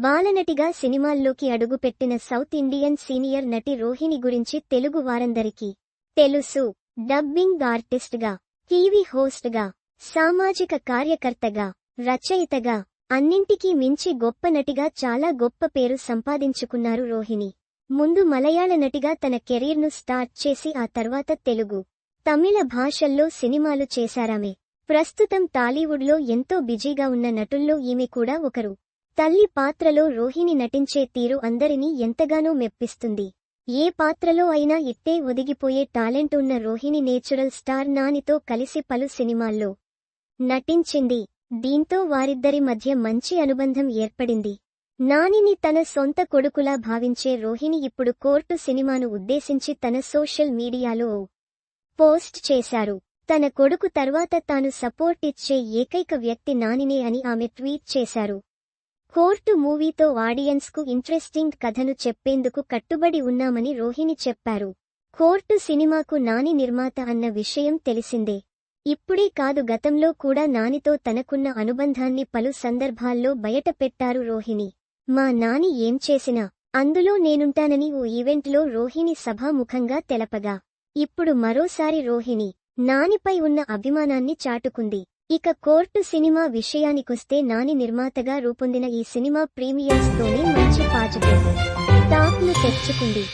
బాలనటిగా సినిమాల్లోకి అడుగుపెట్టిన south Indian senior నటి రోహిణి గురించి తెలుగు వారందరికీ తెలుసు. డబ్బింగ్ ఆర్టిస్ట్గా టీవీ హోస్ట్గా సామాజిక కార్యకర్తగా రచయితగా అన్నింటికీ మించి గొప్ప నటిగా చాలా గొప్ప పేరు సంపాదించుకున్నారు రోహిణి. ముందు మలయాళ నటిగా తన కెరీర్ను స్టార్ట్ చేసి ఆ తర్వాత తెలుగు తమిళ భాషల్లో సినిమాలు చేశారామె. ప్రస్తుతం టాలీవుడ్లో ఎంతో బిజీగా ఉన్న నటుల్లో ఈమె కూడా ఒకరు. తల్లి పాత్రలో రోహిణి నటించే తీరు అందరినీ ఎంతగానో మెప్పిస్తుంది. ఏ పాత్రలో అయినా ఇట్టే ఒదిగిపోయే టాలెంట్ ఉన్న రోహిణి నేచురల్ స్టార్ నానితో కలిసి పలు సినిమాల్లో నటించింది. దీంతో వారిద్దరి మధ్య మంచి అనుబంధం ఏర్పడింది. నానిని తన సొంత కొడుకులా భావించే రోహిణి ఇప్పుడు కోర్టు సినిమాను ఉద్దేశించి తన సోషల్ మీడియాలో ఓ పోస్ట్ చేశారు. తన కొడుకు తర్వాత తాను సపోర్ట్ ఇచ్చే ఏకైక వ్యక్తి నానినే అని ఆమె ట్వీట్ చేశారు. కోర్టు మూవీతో ఆడియన్స్కు ఇంట్రెస్టింగ్ కథను చెప్పేందుకు కట్టుబడి ఉన్నామని రోహిణి చెప్పారు. కోర్టు సినిమాకు నాని నిర్మాత అన్న విషయం తెలిసిందే. ఇప్పుడే కాదు గతంలో కూడా నానితో తనకున్న అనుబంధాన్ని పలు సందర్భాల్లో బయటపెట్టారు రోహిణి. మా నాని ఏం చేసినా అందులో నేనుంటానని ఓ ఈవెంట్లో రోహిణి సభాముఖంగా తెలపగా ఇప్పుడు మరోసారి రోహిణి నానిపై ఉన్న అభిమానాన్ని చాటుకుంది. ఇక కోర్టు సినిమా విషయానికొస్తే నాని నిర్మాతగా రూపొందిన ఈ సినిమా ప్రీమియర్స్తోనే మంచి పాజిటివ్. టాక్ను తెచ్చుకుంది.